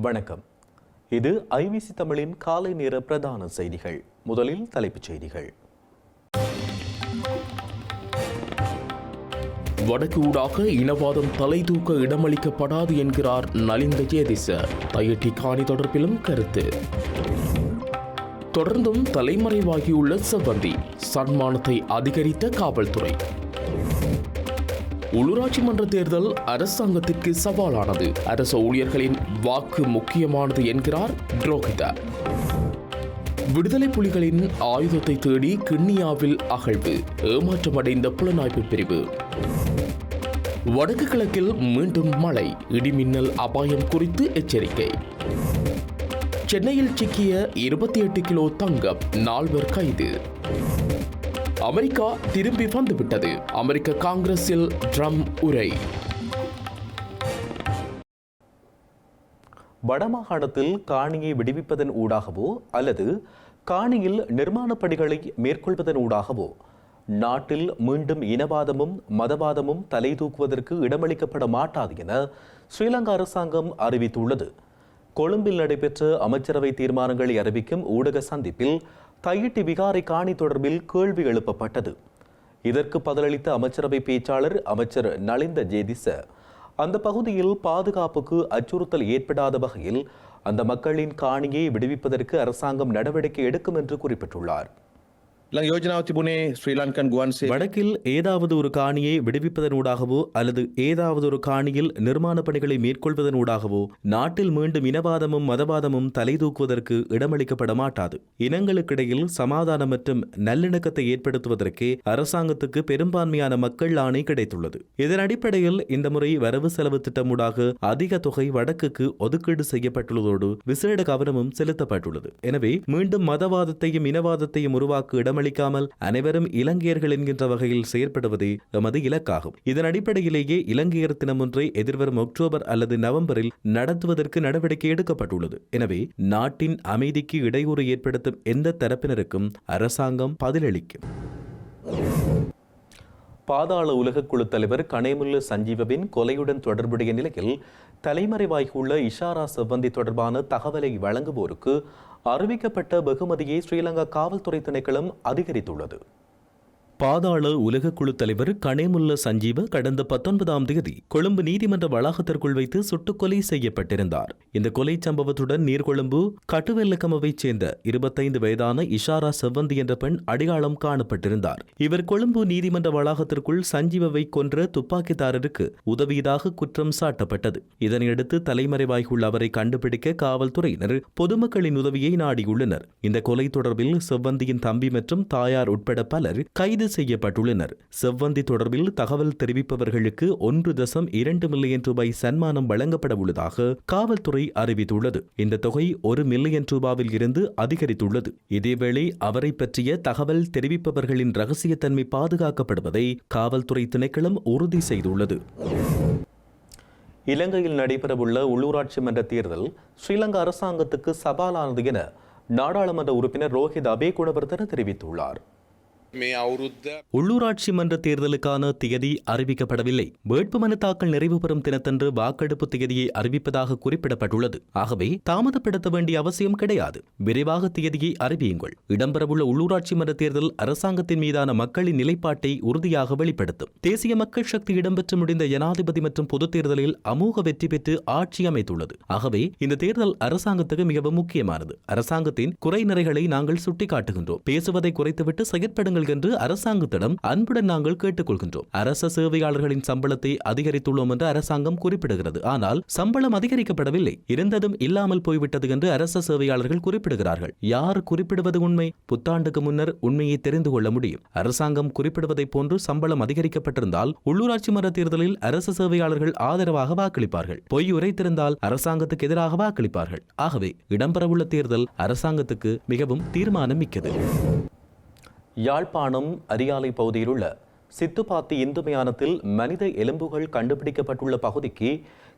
வணக்கம். இது ஐவிசி தமிழின் காலை நேர பிரதான செய்திகள். முதலில் தலைப்புச் செய்திகள். வடக்கு ஊடாக இனவாதம் தலை தூக்க இடமளிக்கப்படாது என்கிறார் நலிந்த ஜேதிச தையட்டி காணி தொடர்பிலும் கருத்து. தொடர்ந்தும் தலைமறைவாகியுள்ள செவ்வந்தி சன்மானத்தை அதிகரித்த காவல்துறை. உள்ளூராட்சி மன்ற தேர்தல் அரசாங்கத்திற்கு சவாலானது. அரசு ஊழியர்களின் வாக்கு முக்கியமானது என்கிறார் துரோகிதா. விடுதலை புலிகளின் ஆயுதத்தை தேடி கிண்ணியாவில் அகழ்வு ஏமாற்றமடைந்த புலனாய்வு பிரிவு. வடக்கு கிழக்கில் மீண்டும் மழை இடிமின்னல் அபாயம் குறித்து எச்சரிக்கை. சென்னையில் சிக்கிய இருபத்தி எட்டு கிலோ தங்கம் நால்வர் கைது. அமெரிக்கா திரும்பி வந்துவிட்டது. அமெரிக்க காங்கிரஸில் ட்ரம் உரை. வடமாகாணத்தில் காணியை விடுவிப்பதன் ஊடாகவோ அல்லது காணியில் நிர்மாணப் பணிகளை மேற்கொள்வதன் ஊடாகவோ நாட்டில் மீண்டும் இனவாதமும் மதவாதமும் தலை தூக்குவதற்கு இடமளிக்கப்பட மாட்டாது என ஸ்ரீலங்கா அரசாங்கம் அறிவித்துள்ளது. கொழும்பில் நடைபெற்ற அமைச்சரவை தீர்மானங்களை அறிவிக்கும் ஊடக சந்திப்பில் தையிட்டி விகாரை காணி தொடர்பில் கேள்வி எழுப்பப்பட்டது. இதற்கு பதிலளித்த அமைச்சரவை பேச்சாளர் அமைச்சர் நலிந்த ஜேதிச அந்த பகுதியில் பாதுகாப்புக்கு அச்சுறுத்தல் ஏற்படாத வகையில் அந்த மக்களின் காணியை விடுவிப்பதற்கு அரசாங்கம் நடவடிக்கை எடுக்கும் என்று குறிப்பிட்டுள்ளார். வடக்கில் ஏதாவது ஒரு காணியை விடுவிப்பதனூடாகவோ அல்லது ஏதாவது ஒரு காணியில் நிர்மாண பணிகளை மேற்கொள்வதனூடாகவோ நாட்டில் மீண்டும் இனவாதமும் மதவாதமும் தலை தூக்குவதற்கு இடமளிக்கப்பட மாட்டாது. இனங்களுக்கிடையில் சமாதானம் மற்றும் நல்லிணக்கத்தை ஏற்படுத்துவதற்கே அரசாங்கத்துக்கு பெரும்பான்மையான மக்கள் ஆணை கிடைத்துள்ளது. இதன் அடிப்படையில் இந்த முறை வரவு செலவு திட்டமூடாக அதிக தொகை வடக்குக்கு ஒதுக்கீடு செய்யப்பட்டுள்ளதோடு விசேட கவனமும் செலுத்தப்பட்டுள்ளது. எனவே மீண்டும் மதவாதத்தையும் இனவாதத்தையும் உருவாக்க அளிக்காமல் அனைவரும் இலங்கையர்கள் என்கின்ற வகையில் செயற்படுவதே எமது இலக்காகும். இதன் அடிப்படையிலேயே இலங்கையர் தினம் ஒன்றை எதிர்வரும் அக்டோபர் அல்லது நவம்பரில் நடத்துவதற்கு நடவடிக்கை எடுக்கப்பட்டுள்ளது. எனவே நாட்டின் அமைதிக்கு இடையூறு ஏற்படுத்தும் எந்த தரப்பினருக்கும் அரசாங்கம் பதிலளிக்கும். பாதாள உலகக்குழு தலைவர் கனேமுல்ல சஞ்சீவவின் கொலையுடன் தொடர்புடைய நிலையில் தலைமறைவாகியுள்ள இஷாரா செவ்வந்தி தொடர்பான தகவலை வழங்குவோருக்கு அறிவிக்கப்பட்ட வெகுமதியை ஸ்ரீலங்கா காவல்துறை திணைக்களம் அதிகரித்துள்ளது. பாதாள உலகக்குழு தலைவர் கணேமுல்ல சஞ்சீவ கடந்த பத்தொன்பதாம் தேதி கொழும்பு நீதிமன்ற வளாகத்திற்குள் வைத்து சுட்டுக்கொலை செய்யப்பட்டிருந்தார். இந்த கொலை சம்பவத்துடன் நீர்கொழும்பு கட்டுவெல்லக்கமவைச் சேர்ந்த இருபத்தைந்து வயதான இஷாரா செவ்வந்தி என்ற பெண் அடையாளம் காணப்பட்டிருந்தார். இவர் கொழும்பு நீதிமன்ற வளாகத்திற்குள் சஞ்சீவவை கொன்ற துப்பாக்கிதாரருக்கு உதவியதாக குற்றம் சாட்டப்பட்டது. இதனையடுத்து தலைமறைவாகியுள்ள அவரை கண்டுபிடிக்க காவல்துறையினர் பொதுமக்களின் உதவியை நாடியுள்ளனர். இந்த கொலை தொடர்பில் செவ்வந்தியின் தம்பி மற்றும் தாயார் உட்பட பலர் கைது செய்யப்பட்டுள்ளனர். செவ்வந்தி தொடர்பில் தகவல் தெரிவிப்பவர்களுக்கு ஒன்று தசம் இரண்டு மில்லியன் ரூபாய் சன்மானம் வழங்கப்பட உள்ளதாக காவல்துறை அறிவித்துள்ளது. இந்த தொகை ஒரு மில்லியன் ரூபாவில் இருந்து அதிகரித்துள்ளது. இதேவேளை அவரை பற்றிய தகவல் தெரிவிப்பவர்களின் ரகசியத்தன்மை பாதுகாக்கப்படுவதை காவல்துறை திணைக்களம் உறுதி செய்துள்ளது. இலங்கையில் நடைபெறவுள்ள உள்ளூராட்சி மன்ற தேர்தல் ஸ்ரீலங்கா அரசாங்கத்துக்கு சவாலானது என நாடாளுமன்ற உறுப்பினர் ரோஹித் அபேகுணவர்தன தெரிவித்துள்ளார். உள்ளூராட்சி மன்ற தேர்தலுக்கான திகதி அறிவிக்கப்படவில்லை. வேட்புமனு தாக்கல் நிறைவு பெறும் தினத்தன்று வாக்கெடுப்பு திகதியை அறிவிப்பதாக குறிப்பிடப்பட்டுள்ளது. ஆகவே தாமதப்படுத்த வேண்டிய அவசியம் கிடையாது. விரைவாக திகதியை அறிவியுங்கள். இடம்பெறவுள்ள உள்ளூராட்சி மன்ற தேர்தல் அரசாங்கத்தின் மீதான மக்களின் நிலைப்பாட்டை உறுதியாக வெளிப்படுத்தும். தேசிய மக்கள் சக்தி இடம்பெற்று முடிந்த ஜனாதிபதி மற்றும் பொதுத் தேர்தலில் அமோக வெற்றி பெற்று ஆட்சி அமைத்துள்ளது. ஆகவே இந்த தேர்தல் அரசாங்கத்துக்கு மிகவும் முக்கியமானது. அரசாங்கத்தின் குறை நிறைகளை நாங்கள் சுட்டிக்காட்டுகின்றோம். பேசுவதை குறைத்துவிட்டு செயற்படுங்கள் என்று அரசாங்கத்திடம் அன்புடன் நாங்கள் கேட்டுக்கொள்கின்றோம். அரச சேவையாளர்களின் சம்பளத்தை அதிகரித்துள்ளோம் என்று அரசாங்கம் குறிப்பிடுகிறது. ஆனால் சம்பளம் அதிகரிக்கப்படவில்லை. இருந்ததும் இல்லாமல் போய்விட்டது என்று அரச சேவையாளர்கள் குறிப்பிடுகிறார்கள். யார் குறிப்பிடுவது உண்மை? புத்தாண்டுக்கு முன்னர் உண்மையை தெரிந்து கொள்ள முடியும். அரசாங்கம் குறிப்பிடுவதைப் போன்று சம்பளம் அதிகரிக்கப்பட்டிருந்தால் உள்ளூராட்சி மன்ற தேர்தலில் அரச சேவையாளர்கள் ஆதரவாக வாக்களிப்பார்கள். பொய் உரைத்திருந்தால் அரசாங்கத்துக்கு எதிராக வாக்களிப்பார்கள். ஆகவே இடம்பெறவுள்ள தேர்தல் அரசாங்கத்துக்கு மிகவும் தீர்மானம் மிக்கது யாழ்ப்பாணம் அரியாலை பகுதியில் உள்ள சித்துப்பாத்தி இந்து மயானத்தில் மனித எலும்புகள் கண்டுபிடிக்கப்பட்டுள்ள பகுதிக்கு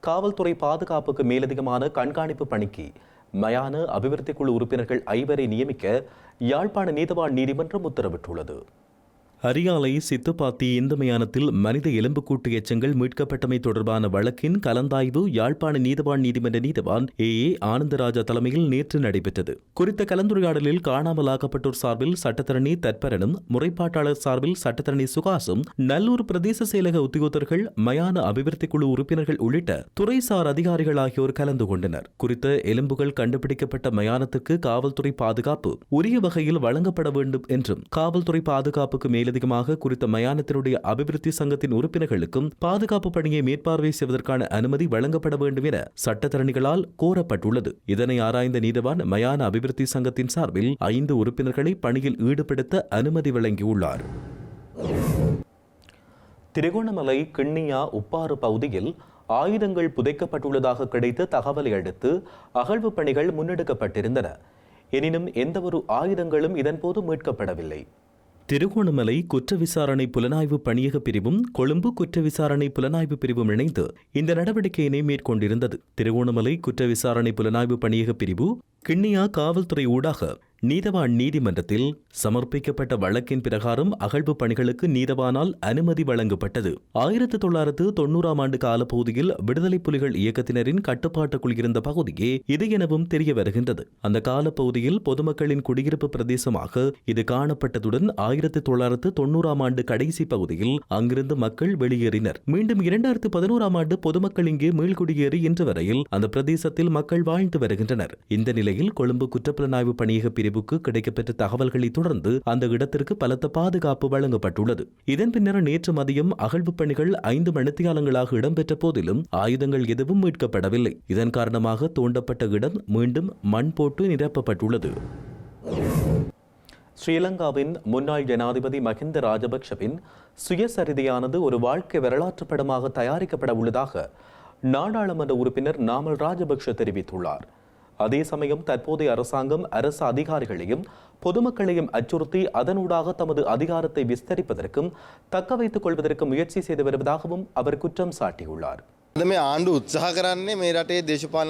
காவல்துறை பாதுகாப்புக்கு மேலதிகமான கண்காணிப்பு பணிக்கு மயான அபிவிருத்தி குழு உறுப்பினர்கள் ஐவரை நியமிக்க யாழ்ப்பாண நீதவான் நீதிமன்றம் உத்தரவிட்டுள்ளது. அரியாலை சித்துப்பாத்தி இந்த மயானத்தில் மனித எலும்புக்கூட்டு எச்சங்கள் மீட்கப்பட்டமை தொடர்பான வழக்கின் கலந்தாய்வு யாழ்ப்பாண நீதவான் நீதிமன்ற நீதவான் ஏ. ஏ. ஆனந்தராஜா தலைமையில் நேற்று நடைபெற்றது. குறித்த கலந்துரையாடலில் காணாமலாக்கப்பட்டோர் சார்பில் சட்டத்தரணி தற்பரனும் முறைப்பாட்டாளர் சார்பில் சட்டத்தரணி சுகாசும் நல்லூர் பிரதேச செயலக உத்தியோகத்தர்கள் மயான அபிவிருத்தி குழு உறுப்பினர்கள் உள்ளிட்ட துறைசார் அதிகாரிகள் ஆகியோர் கலந்து கொண்டனர். குறித்த எலும்புகள் கண்டுபிடிக்கப்பட்ட மயானத்துக்கு காவல்துறை பாதுகாப்பு உரிய வகையில் வழங்கப்பட வேண்டும் என்றும் காவல்துறை பாதுகாப்புக்கு மேல் மேலதிகமாக குறித்த மயானத்தினுடைய அபிவிருத்தி சங்கத்தின் உறுப்பினர்களுக்கும் பாதுகாப்பு பணியை மேற்பார்வை செய்வதற்கான அனுமதி வழங்கப்பட வேண்டும் என சட்டத்தரணிகளால் கோரப்பட்டுள்ளது. இதனை ஆராய்ந்த நீதவான் மயான அபிவிருத்தி சங்கத்தின் சார்பில் ஐந்து உறுப்பினர்களை பணியில் ஈடுபடுத்த அனுமதி வழங்கியுள்ளார். திருகோணமலை கிண்ணியா உப்பாறு பகுதியில் ஆயுதங்கள் புதைக்கப்பட்டுள்ளதாக கிடைத்த தகவலை அடுத்து அகழ்வு பணிகள் முன்னெடுக்கப்பட்டிருந்தன. எனினும் எந்தவொரு ஆயுதங்களும் இதன்போது மீட்கப்படவில்லை. திருகோணமலை குற்ற விசாரணை புலனாய்வு பணியக பிரிவும் கொழும்பு குற்ற விசாரணை புலனாய்வு பிரிவும் இணைந்து இந்த நடவடிக்கையினை மேற்கொண்டிருந்தது. திருகோணமலை குற்ற விசாரணை புலனாய்வு பணியக பிரிவு கிண்ணியா காவல்துறை ஊடாக நீதவான் நீதிமன்றத்தில் சமர்ப்பிக்கப்பட்ட வழக்கின் பிரகாரம் அகழ்வு பணிகளுக்கு நீதவானால் அனுமதி வழங்கப்பட்டது. ஆயிரத்தி தொள்ளாயிரத்து தொன்னூறாம் ஆண்டு காலப்பகுதியில் விடுதலை புலிகள் இயக்கத்தினரின் கட்டுப்பாட்டுக்குள் இருந்த பகுதியே இது எனவும் தெரிய வருகின்றது. அந்த காலப்பகுதியில் பொதுமக்களின் குடியிருப்பு பிரதேசமாக இது காணப்பட்டதுடன் ஆயிரத்தி தொள்ளாயிரத்து தொன்னூறாம் ஆண்டு கடைசி பகுதியில் அங்கிருந்து மக்கள் வெளியேறினர். மீண்டும் இரண்டாயிரத்து பதினோராம் ஆண்டு பொதுமக்கள் இங்கே மீள்குடியேறி இன்று வரையில் அந்த பிரதேசத்தில் மக்கள் வாழ்ந்து வருகின்றனர். இந்த நிலையில் கொழும்பு குற்றப்புலனாய்வு பணியக பிரிவுக்கு கிடைக்கப்பெற்ற தகவல்களை தொடர்ந்து அந்த இடத்திற்கு பலத்த பாதுகாப்பு வழங்கப்பட்டுள்ளது. இதன் பின்னர் நேற்று மதியம் அகழ்வு பணிகள் ஐந்து மணித்தியாலங்களாக இடம்பெற்ற போதிலும் ஆயுதங்கள் எதுவும் மீட்கப்படவில்லை. இதன் காரணமாக தோண்டப்பட்ட இடம் மீண்டும் மண் போட்டு நிரப்பப்பட்டுள்ளது. ஸ்ரீலங்காவின் முன்னாள் ஜனாதிபதி மஹிந்த ராஜபக்ஷவின் சுயசரிதியானது ஒரு வாழ்க்கை வரலாற்று படமாக தயாரிக்கப்பட உள்ளதாக நாடாளுமன்ற உறுப்பினர் நாமல் ராஜபக்ஷ தெரிவித்துள்ளார். அதே சமயம் தற்போதைய அரசாங்கம் அரசு அதிகாரிகளையும் பொதுமக்களையும் அச்சுறுத்தி அதனூடாக தமது அதிகாரத்தை விஸ்தரிப்பதற்கும் தக்க வைத்துக் கொள்வதற்கும் முயற்சி செய்து வருவதாகவும் அவர் குற்றம் சாட்டியுள்ளார்.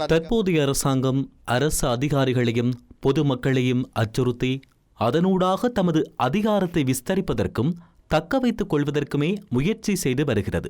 தற்போதைய அரசாங்கம் அரசு அதிகாரிகளையும் பொதுமக்களையும் அச்சுறுத்தி அதனூடாக தமது அதிகாரத்தை விஸ்தரிப்பதற்கும் தக்க வைத்துக் கொள்வதற்குமே முயற்சி செய்து வருகிறது.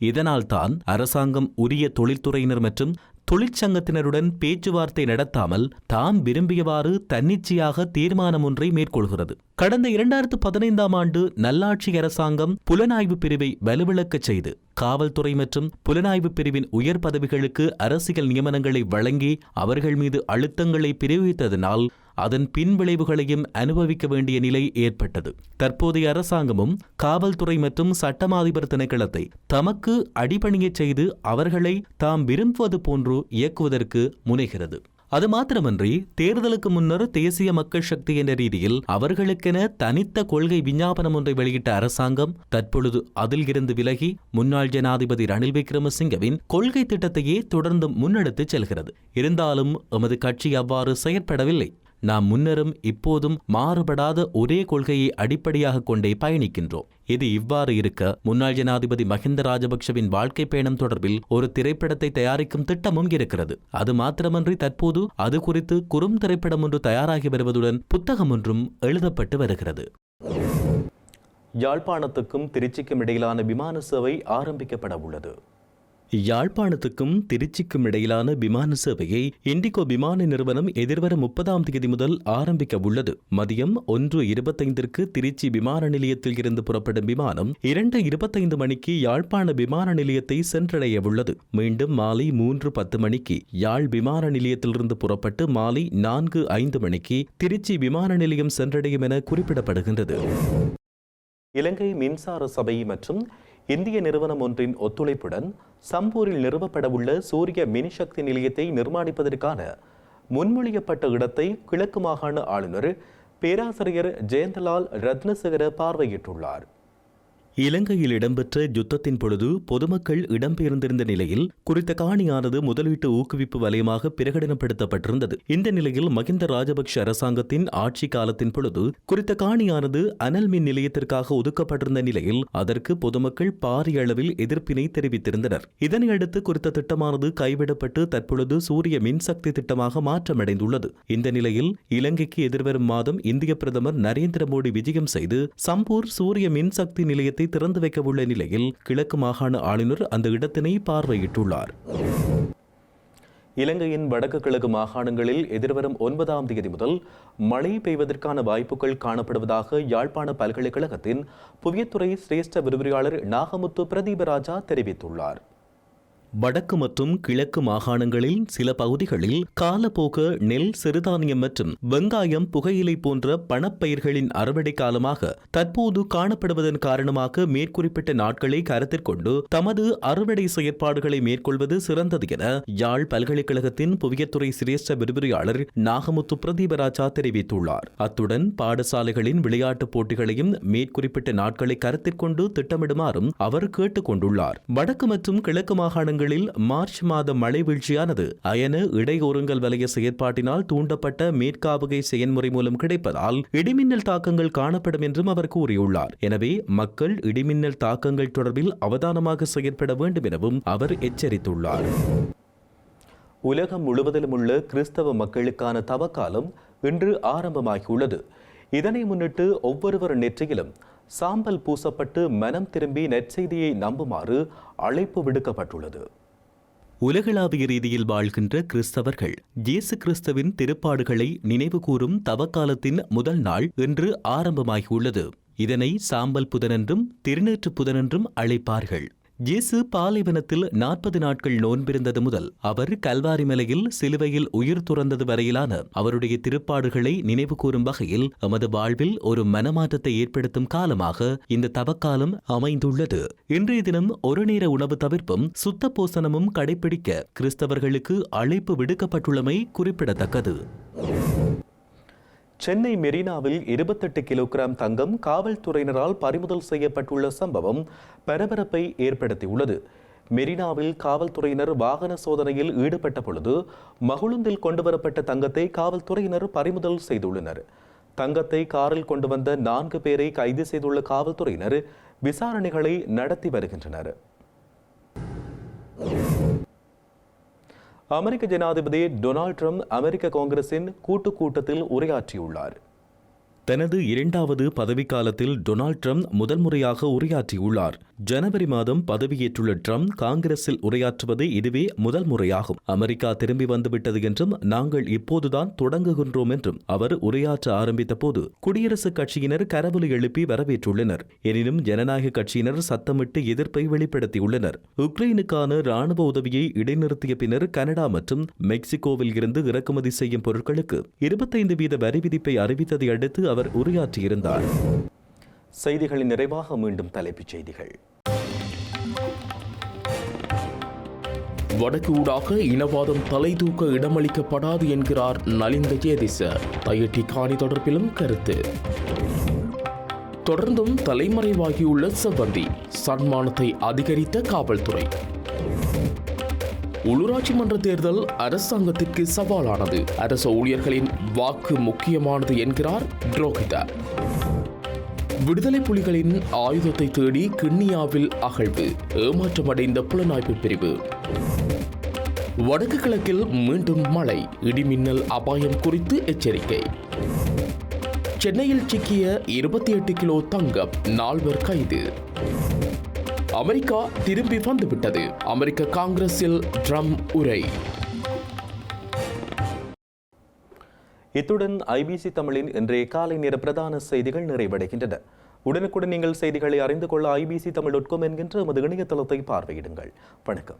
இதனால்தான் அரசாங்கம் உரிய தொழில்துறையினர் மற்றும் தொழிற்சங்கத்தினருடன் பேச்சுவார்த்தை நடத்தாமல் தாம் விரும்பியவாறு தன்னிச்சையாக தீர்மானம் ஒன்றை மேற்கொள்கிறது. கடந்த இரண்டாயிரத்து பதினைந்தாம் ஆண்டு நல்லாட்சி அரசாங்கம் புலனாய்வு பிரிவை வலுவிழக்கச் செய்து காவல்துறை மற்றும் புலனாய்வு பிரிவின் உயர் பதவிகளுக்கு அரசியல் நியமனங்களை வழங்கி அவர்கள் மீது அழுத்தங்களை பிரயோகித்ததனால் அதன் பின்விளைவுகளையும் அனுபவிக்க வேண்டிய நிலை ஏற்பட்டது. தற்போதைய அரசாங்கமும் காவல்துறை மற்றும் சட்டமாதிபர் திணைக்களத்தை தமக்கு அடிபணியச் செய்து அவர்களை தாம் விரும்புவது போன்று இயக்குவதற்கு முனைகிறது. அது மாத்திரமன்றி தேர்தலுக்கு முன்னர் தேசிய மக்கள் சக்தி என்ற ரீதியில் அவர்களுக்கென தனித்த கொள்கை விஞ்ஞாபனம் ஒன்றை வெளியிட்ட அரசாங்கம் தற்பொழுது அதில் இருந்து விலகி முன்னாள் ஜனாதிபதி ரணில் விக்ரமசிங்கவின் கொள்கை திட்டத்தையே தொடர்ந்து முன்னெடுத்துச் செல்கிறது. இருந்தாலும் எமது கட்சி அவ்வாறு செயற்படவில்லை. நாம் முன்னரும் இப்போதும் மாறுபடாத ஒரே கொள்கையை அடிப்படையாக கொண்டே பயணிக்கின்றோம். இது இவ்வாறு இருக்க முன்னாள் ஜனாதிபதி மஹிந்த ராஜபக்ஷவின் வாழ்க்கை பயணம் தொடர்பில் ஒரு திரைப்படத்தை தயாரிக்கும் திட்டமும் இருக்கிறது. அது மாத்திரமன்றி தற்போது அது குறித்து குறும் திரைப்படம் ஒன்று தயாராகி வருவதுடன் புத்தகம் ஒன்றும் எழுதப்பட்டு வருகிறது. யாழ்ப்பாணத்துக்கும் திருச்சிக்கும் இடையிலான விமான சேவை ஆரம்பிக்கப்பட உள்ளது. யாழ்ப்பாணத்துக்கும் திருச்சிக்கும் இடையிலான விமான சேவையை இண்டிகோ விமான நிறுவனம் எதிர்வரும் முப்பதாம் தேதி முதல் ஆரம்பிக்க உள்ளது. மதியம் ஒன்று இருபத்தைந்திற்கு திருச்சி விமான நிலையத்தில் இருந்து புறப்படும் விமானம் இரண்டு இருபத்தைந்து மணிக்கு யாழ்ப்பாண விமான நிலையத்தை சென்றடைய உள்ளது. மீண்டும் மாலை மூன்று பத்து மணிக்கு யாழ் விமான நிலையத்திலிருந்து புறப்பட்டு மாலை நான்கு ஐந்து மணிக்கு திருச்சி விமான நிலையம் சென்றடையும் என குறிப்பிடப்படுகின்றது. இலங்கை மின்சார சபை மற்றும் இந்திய நிறுவனம் ஒன்றின் ஒத்துழைப்புடன் சம்பூரில் நிறுவப்படவுள்ள சூரிய மினிசக்தி நிலையத்தை நிர்மாணிப்பதற்கான முன்மொழியப்பட்ட இடத்தை கிழக்கு மாகாண ஆளுநர் பேராசிரியர் ஜெயந்தலால் ரத்னசேகர பார்வையிட்டுள்ளார். இலங்கையில் இடம்பெற்ற யுத்தத்தின் பொழுது பொதுமக்கள் இடம்பெயர்ந்திருந்த நிலையில் குறித்த காணியானது முதலீட்டு ஊக்குவிப்பு வலயமாக பிரகடனப்படுத்தப்பட்டிருந்தது. இந்த நிலையில் மகிந்த ராஜபக்ஷ அரசாங்கத்தின் ஆட்சி காலத்தின் பொழுது குறித்த காணியானது அனல் மின் நிலையத்திற்காக ஒதுக்கப்பட்டிருந்த நிலையில் அதற்கு பொதுமக்கள் பாரிய அளவில் எதிர்ப்பினை தெரிவித்திருந்தனர். இதனையடுத்து குறித்த திட்டமானது கைவிடப்பட்டு தற்பொழுது சூரிய மின்சக்தி திட்டமாக மாற்றமடைந்துள்ளது. இந்த நிலையில் இலங்கைக்கு எதிர்வரும் மாதம் இந்திய பிரதமர் நரேந்திர மோடி விஜயம் செய்து சம்பூர் சூரிய மின்சக்தி நிலையத்தை திறந்து வைக்கவுள்ள நிலையில் கிழக்கு மாகாண ஆளுநர் அந்த இடத்தினை பார்வையிட்டுள்ளார். இலங்கையின் வடக்கு கிழக்கு மாகாணங்களில் எதிர்வரும் ஒன்பதாம் தேதி முதல் மழை பெய்வதற்கான வாய்ப்புகள் காணப்படுவதாக யாழ்ப்பாண பல்கலைக்கழகத்தின் புவியத்துறை சிரேஷ்ட விரிவுரையாளர் நாகமுத்து பிரதீபராஜா தெரிவித்துள்ளார். வடக்கு மற்றும் கிழக்கு மாகாணங்களில் சில பகுதிகளில் காலப்போக நெல் சிறுதானியம் மற்றும் வெங்காயம் புகையிலை போன்ற பணப்பயிர்களின் அறுவடை காலமாக தற்போது காணப்படுவதன் காரணமாக மேற்குறிப்பிட்ட நாட்களை கருத்தில் கொண்டு தமது அறுவடை செயற்பாடுகளை மேற்கொள்வது சிறந்தது என யாழ் பல்கலைக்கழகத்தின் புவியத்துறை சிரேஷ்ட விரிவுரையாளர் நாகமுத்து பிரதீபராஜா தெரிவித்துள்ளார். அத்துடன் பாடசாலைகளின் விளையாட்டுப் போட்டிகளையும் மேற்குறிப்பிட்ட நாட்களை கருத்தில் கொண்டு திட்டமிடுமாறும் அவர் கேட்டுக் கொண்டுள்ளார். வடக்கு மற்றும் கிழக்கு மாகாணங்களில் மார்ச் மாத மழை வீழ்ச்சியானது அயன இடையூறுங்கள் வலய செயற்பாட்டினால் தூண்டப்பட்ட மேற்காவுகை செயன்முறை மூலம் கிடைப்பதால் இடிமின்னல் தாக்கங்கள் காணப்படும் என்றும் அவர் கூறியுள்ளார். எனவே மக்கள் இடிமின்னல் தாக்கங்கள் தொடர்பில் அவதானமாக செயற்பட வேண்டும் எனவும் அவர் எச்சரித்துள்ளார். உலகம் முழுவதிலும் உள்ள கிறிஸ்தவ மக்களுக்கான தவக்காலம் இன்று ஆரம்பமாகியுள்ளது. இதனை முன்னிட்டு ஒவ்வொருவர் நெற்றியிலும் சாம்பல் பூசப்பட்டு மனம் திரும்பி நற்செய்தியை நம்புமாறு அழைப்பு விடுக்கப்பட்டுள்ளது. உலகளாவிய ரீதியில் வாழ்கின்ற கிறிஸ்தவர்கள் இயேசு கிறிஸ்தவின் திருப்பாடுகளை நினைவுகூரும் தவக்காலத்தின் முதல் நாள் இன்று ஆரம்பமாகியுள்ளது. இதனை சாம்பல் புதனென்றும் திருநேற்று புதனென்றும் அழைப்பார்கள். இயேசு பாலைவனத்தில் நாற்பது நாட்கள் நோன்பிருந்தது முதல் அவர் கல்வாரி மலையில் சிலுவையில் உயிர் துறந்தது வரையிலான அவருடைய திருப்பாடுகளை நினைவு கூறும் வகையில் எமது வாழ்வில் ஒரு மனமாற்றத்தை ஏற்படுத்தும் காலமாக இந்த தவக்காலம் அமைந்துள்ளது. இன்றைய தினம் ஒரு நேர உணவு தவிர்ப்பும் சுத்த போசனமும் கடைபிடிக்க கிறிஸ்தவர்களுக்கு அழைப்பு விடுக்கப்பட்டுள்ளமை குறிப்பிடத்தக்கது. சென்னை மெரினாவில் இருபத்தெட்டு கிலோகிராம் தங்கம் காவல்துறையினரால் பறிமுதல் செய்யப்பட்டுள்ள சம்பவம் பரபரப்பை ஏற்படுத்தியுள்ளது. மெரினாவில் காவல்துறையினர் வாகன சோதனையில் ஈடுபட்ட பொழுது மகுழுந்தில் கொண்டுவரப்பட்ட தங்கத்தை காவல்துறையினர் பறிமுதல் செய்துள்ளனர். தங்கத்தை காரில் கொண்டு வந்த நான்கு பேரை கைது செய்துள்ள காவல்துறையினர் விசாரணைகளை நடத்தி வருகின்றனர். அமெரிக்க ஜனாதிபதி டொனால்ட் ட்ரம்ப் அமெரிக்க காங்கிரசின் கூட்டு கூட்டத்தில் உரையாற்றியுள்ளார். தனது இரண்டாவது பதவிக்காலத்தில் டொனால்ட் ட்ரம்ப் முதல் முறையாக உரையாற்றியுள்ளார். ஜனவரி மாதம் பதவியேற்றுள்ள ட்ரம்ப் காங்கிரஸில் உரையாற்றுவது இதுவே முதல் முறையாகும். அமெரிக்கா திரும்பி வந்துவிட்டது என்றும் நாங்கள் இப்போதுதான் தொடங்குகின்றோம் என்றும் அவர் உரையாற்ற ஆரம்பித்த போது குடியரசுக் கட்சியினர் கரவொலி எழுப்பி வரவேற்றுள்ளனர். எனினும் ஜனநாயக கட்சியினர் சத்தமிட்டு எதிர்ப்பை வெளிப்படுத்தியுள்ளனர். உக்ரைனுக்கான ராணுவ உதவியை இடைநிறுத்திய பின்னர் கனடா மற்றும் மெக்சிகோவில் இருந்து இறக்குமதி செய்யும் பொருட்களுக்கு இருபத்தைந்து வீத வரி விதிப்பை அறிவித்ததை அடுத்து அவர் உரையாற்றியிருந்தார். செய்திகளின் நிறைவாக மீண்டும் தலைப்புச் செய்திகள். வடக்கு ஊடாக இனவாதம் தலை தூக்க இடமளிக்கப்படாது என்கிறார் நலிந்த ஜேதிச தையட்டி காணி தொடர்பிலும் கருத்து. தொடர்ந்தும் தலைமறைவாகியுள்ள செவ்வந்தி சன்மானத்தை அதிகரித்த காவல்துறை. உள்ளூராட்சி மன்ற தேர்தல் அரசாங்கத்திற்கு சவாலானது. அரச ஊழியர்களின் வாக்கு முக்கியமானது என்கிறார் துரோகிதா. விடுதலை புலிகளின் ஆயுதத்தை தேடி கிண்ணியாவில் அகழ்வு ஏமாற்றமடைந்த புலனாய்வு பிரிவு. வடக்கு கிழக்கில் மீண்டும் மழை இடிமின்னல் அபாயம் குறித்து எச்சரிக்கை. சென்னையில் சிக்கிய இருபத்தி எட்டு கிலோ தங்கம் நால்வர் கைது. அமெரிக்கா திரும்பி வந்துவிட்டது. அமெரிக்க காங்கிரஸில் ட்ரம் உரை. இத்துடன் ஐபிசி தமிழின் இன்றைய காலை நேர பிரதான செய்திகள் நிறைவடைகின்றன. உடனுக்குடன் நீங்கள் செய்திகளை அறிந்து கொள்ள ஐபிசி தமிழ் என்கின்ற எமது இணையதளத்தை பார்வையிடுங்கள். வணக்கம்.